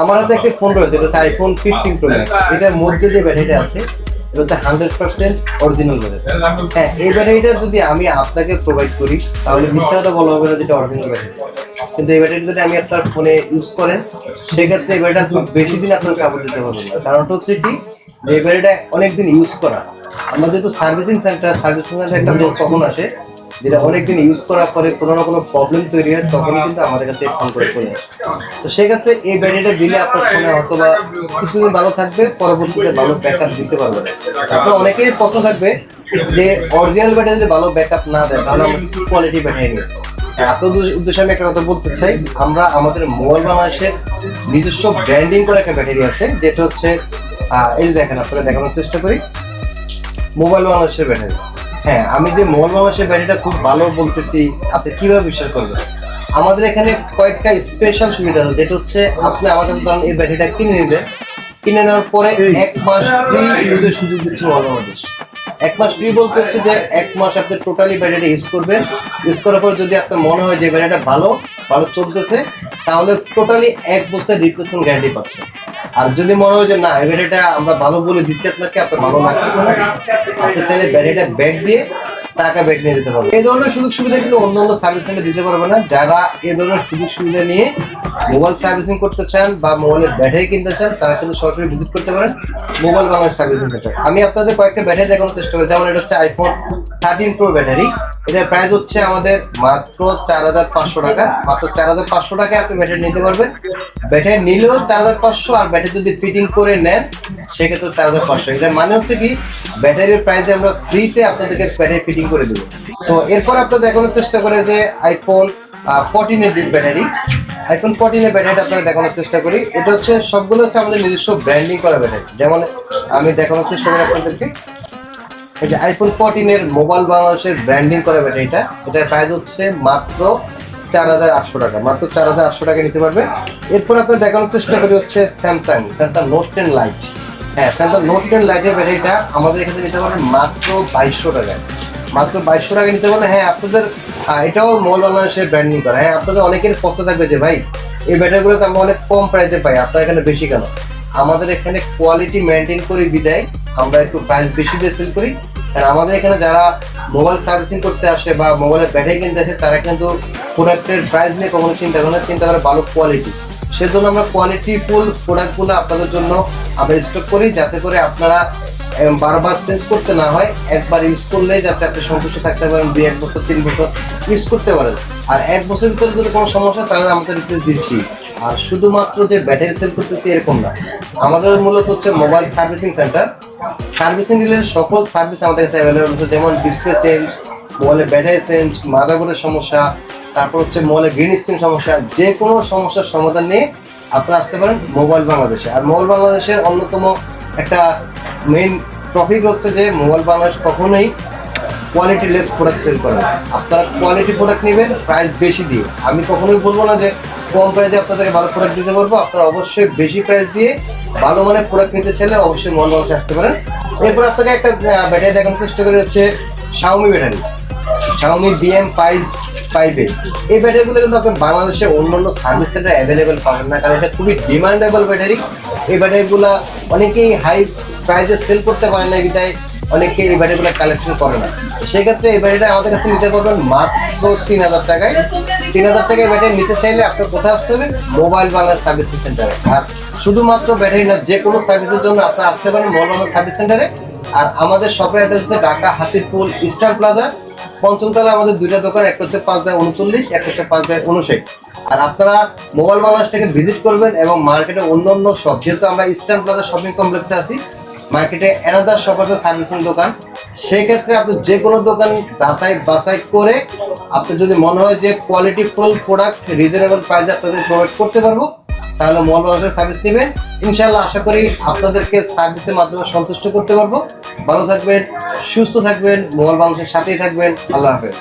আমার হাতে একটা ফোন রয়েছে, এটা হচ্ছে আইফোন ফিফটিন প্রো এটার মধ্যে যে ব্যাটারিটা আছে, এটা হচ্ছে হান্ড্রেড পার্সেন্ট অরিজিনাল ব্যাটারি হ্যাঁ এই ব্যাটারিটা যদি আমি আপনাকে প্রোভাইড করি, তাহলে মিথ্যা কথা বলা হবে না যেটা অরিজিনাল ব্যাটারি কিন্তু এই ব্যাটারি যদি আমি আপনার ফোনে ইউজ করেন, সেক্ষেত্রে এই ব্যাটারিটা খুব বেশি দিন আপনার সাপোর্ট দিতে পারবেন না। কারণটা হচ্ছে কি, যে এই ব্যাটারিটা অনেকদিন ইউজ করা। আমাদের তো সার্ভিসিং সেন্টার সার্ভিসিং সেন্টার একটা কখন আসে? যেটা অনেকদিন ইউজ করার পরে কোনো না কোনো প্রবলেম তৈরি হয়, তখনই কিন্তু আমাদের কাছে ফোন করে চলে আসে। তো সেক্ষেত্রে এই ব্যাটারিটা দিলে আপনার ফোনে হয়তো বা কিছুদিন ভালো থাকবে, পরবর্তীতে ভালো ব্যাকআপ দিতে পারবে। না আপনার অনেকেরই প্রশ্ন থাকবে যে অরিজিনাল ব্যাটারি যদি ভালো ব্যাকআপ না দেয়, তাহলে আমরা কোয়ালিটি ব্যাটারি নিই আপনাদের উদ্দেশ্যে আমি একটা কথা বলতে চাই। আমরা আমাদের মোবাইল বাংলাদেশের নিজস্ব ব্র্যান্ডিং করে একটা ব্যাটারি আছে, যেটা হচ্ছে এই দেখেন, আপনারা দেখানোর চেষ্টা করি। মোবাইল বাংলাদেশের ব্যাটারি হ্যাঁ আমি যে মোবাইল বাংলাদেশের ব্যাটারিটা খুব ভালো বলতেছি, আপনি কীভাবে বিশ্বাস করবেন? আমাদের এখানে কয়েকটা স্পেশাল সুবিধা আছে, যেটা হচ্ছে আপনি আমার কাছে ধরেন এই ব্যাটারিটা কিনে নিলেন কিনে নেওয়ার পরে এক মাস ফ্রি ইউজের সুযোগ দিচ্ছে মোবাইল বাংলাদেশ এক মাস ফ্রি বলতে হচ্ছে যে এক মাস আপনি টোটালি ব্যাটারি ইউজ করবেন। ইউজ করার পর যদি আপনার মনে হয় যে ব্যাটারিটা ভালো ভালো চলতেছে, তাহলে টোটালি এক বছর রিপ্লেসমেন্ট গ্যারান্টি পাচ্ছেন আর যদি মনে হয় যে না ব্যাটারিটা আমরা ভালো বলে দিচ্ছি আপনাকে, আপনার ভালো লাগতেছে না, আপনি চাইলে ব্যাটারিটা ব্যাগ দিয়ে টাকা ব্যাগ নিয়ে দিতে পারবেন। এই ধরনের সুযোগ সুবিধা কিন্তু অন্য অন্য সার্ভিস সেন্টার দিতে পারবে না। যারা এই ধরনের সুযোগ সুবিধা নিয়ে মোবাইল সার্ভিসিং করতে চান বা মোবাইলের ব্যাটারি কিনতে চান, তারা কিন্তু সরাসরি ভিজিট করতে পারেন মোবাইল বাংলাদেশ সার্ভিসিং সেন্টার আমি আপনাদের কয়েকটা ব্যাটারি দেখানোর চেষ্টা করি। যেমন এটা হচ্ছে আইফোন থার্টিন প্রো ব্যাটারি এটার প্রাইস হচ্ছে আমাদের মাত্র চার হাজার পাঁচশো টাকা। মাত্র চার হাজার পাঁচশো টাকায় আপনি ব্যাটারি নিতে পারবেন। ব্যাটারি নিলেও চার হাজার পাঁচশো, আর ব্যাটারি যদি ফিটিং করে নেন, সেক্ষেত্রে চার হাজার পাঁচশো। এটা মানে হচ্ছে কি ব্যাটারির প্রাইসে আমরা ফ্রিতে আপনাদেরকে ব্যাটারি ফিটিং করে দেবো। তো এরপর আপনারা দেখানোর চেষ্টা করে যে আইফোন ফোরটিনের ডিস ব্যাটারি আইফোন ফোরটিনের ব্যাটারিটা আপনারা দেখানোর চেষ্টা করি। এটা হচ্ছে, সবগুলো হচ্ছে আমাদের নিজস্ব ব্র্যান্ডিং করা ব্যাটারি যেমন আমি দেখানোর চেষ্টা করি আপনাদেরকে। এই যে আইফোন ফোরটিনের মোবাইল বাংলাদেশের ব্র্যান্ডিং করা ব্যাটারিটা এটার প্রাইস হচ্ছে মাত্র চার হাজার আটশো টাকা, মাত্র চার হাজার আটশো টাকা নিতে পারবে এরপর আপনার দেখানোর চেষ্টা করি হচ্ছে Samsung Samsung note ten lite হ্যাঁ স্যামসাং নোট টেন লাইটের ব্যাটারিটা আমাদের এখানে নিতে পারবেন মাত্র বাইশশো টাকায়। মাত্র বাইশশো টাকা নিতে পারবেন। হ্যাঁ আপনাদের এটাও মোবাইল বাংলাদেশের ব্র্যান্ডিং করা। হ্যাঁ আপনাদের অনেকের প্রশ্ন থাকবে যে, ভাই, এই ব্যাটারিগুলো তো আমরা অনেক কম প্রাইসে পাই, আপনার এখানে বেশি কেন? আমাদের এখানে কোয়ালিটি মেনটেন করে বিদায়। আমরা একটু প্রাইস বেশি দিয়ে সেল করি। কারণ আমাদের এখানে যারা মোবাইল সার্ভিসিং করতে আসে বা মোবাইলের ব্যাটারি কিনতে আসে, তারা কিন্তু প্রোডাক্টের প্রাইস নিয়ে কখনো চিন্তা করে না, চিন্তা করে ভালো কোয়ালিটি সেজন্য আমরা কোয়ালিটি ফুল প্রোডাক্টগুলো আপনাদের জন্য আমরা স্টক করি, যাতে করে আপনারা বারবার চেঞ্জ করতে না হয়, একবার ইউজ করলেই যাতে আপনি সন্তুষ্ট থাকতে পারেন, দুই, এক বছর, তিন বছর ইউজ করতে পারেন। আর এক বছর ভিতরে যদি কোনো সমস্যা তাহলে আমাদের রিপ্লেস দিচ্ছি। আর শুধুমাত্র যে ব্যাটারি সেল করতেছি, এরকম না। আমাদের মূলত হচ্ছে mobile servicing centre servicing related সকল সার্ভিস আমাদের কাছে অ্যাভেলেবল আছে যেমন ডিসপ্লে চেঞ্জ মোবাইলের ব্যাটারি চেঞ্জ মাদারবোর্ডের সমস্যা, তারপর হচ্ছে মোবাইলের গ্রিন স্ক্রিন সমস্যা, যে কোনো সমস্যার সমাধান নিয়ে আপনারা আসতে পারেন মোবাইল বাংলাদেশে আর মোবাইল বাংলাদেশের অন্যতম একটা মেইন টপিক হচ্ছে যে মোবাইল বাংলাদেশ কখনোই কোয়ালিটি লেস প্রোডাক্ট সেল করে। আপনারা কোয়ালিটি প্রোডাক্ট নেবেন প্রাইস বেশি দিয়ে আমি কখনোই বলব না যে কম প্রাইসে আপনাদেরকে ভালো প্রোডাক্ট দিতে পারব আপনারা অবশ্যই বেশি প্রাইস দিয়ে ভালো মানের প্রোডাক্ট নিতে চাইলে অবশ্যই মন মানুষ আসতে পারেন। এরপর আপনাকে একটা ব্যাটারি দেখানোর চেষ্টা করে, হচ্ছে Xiaomi battery Xiaomi B M five এই ব্যাটারিগুলো কিন্তু আপনি বাংলাদেশে অন্যান্য অন্য সার্ভিস সেন্টার অ্যাভেলেবেল পাবেন না, কারণ এটা খুবই ডিমান্ডেবল ব্যাটারি এই ব্যাটারিগুলো অনেকেই হাই প্রাইসে সেল করতে পারে না বিধায় অনেকে এই বাড়িগুলো কালেকশন করে না। সেক্ষেত্রে এই বাড়িটা আমাদের কাছে নিতে পারবেন মাত্র তিন হাজার টাকায়। তিন হাজার টাকায় ব্যাটারি নিতে চাইলে আপনার কোথায় আসতে হবে? মোবাইল বাংলার সার্ভিস সেন্টারে আর শুধুমাত্র ব্যাটারি না, যে কোনো সার্ভিসের জন্য আপনারা আসতে পারেন মোবাইল বাংলার সার্ভিস সেন্টারে আর আমাদের শপের অ্যাড্রেস হচ্ছে ঢাকা হাতিরপুল স্টার প্লাজা। পঞ্চমতলা আমাদের দুইটা দোকান একটা হচ্ছে পাঁচ দায় উনচল্লিশ একটা হচ্ছে পাঁচ বাই উনষাট। আর আপনারা মোবাইল বাংলাদেশটাকে ভিজিট করবেন এবং মার্কেটে অন্য অন্য সব যেহেতু আমরা ইস্টার্ন প্লাজা শপিং কমপ্লেক্সে আছি মার্কেটে এনাদার শপ আছে সার্ভিসিং দোকান। সেই ক্ষেত্রে আপনি যে কোনো দোকান যাচাই বাছাই করে আপনি যদি মনে হয় যে কোয়ালিটি ফুল প্রোডাক্ট রিজনেবল প্রাইসে আপনাদের প্রোভাইড করতে পারব, তাহলে মল বাংলাদেশের সার্ভিস নেবেন। ইনশাল্লাহ আশা করি আপনাদেরকে সার্ভিসের মাধ্যমে সন্তুষ্ট করতে পারব। ভালো থাকবেন, সুস্থ থাকবেন মোবাইল বাংলাদেশের সাথেই থাকবেন। আল্লাহ হাফেজ।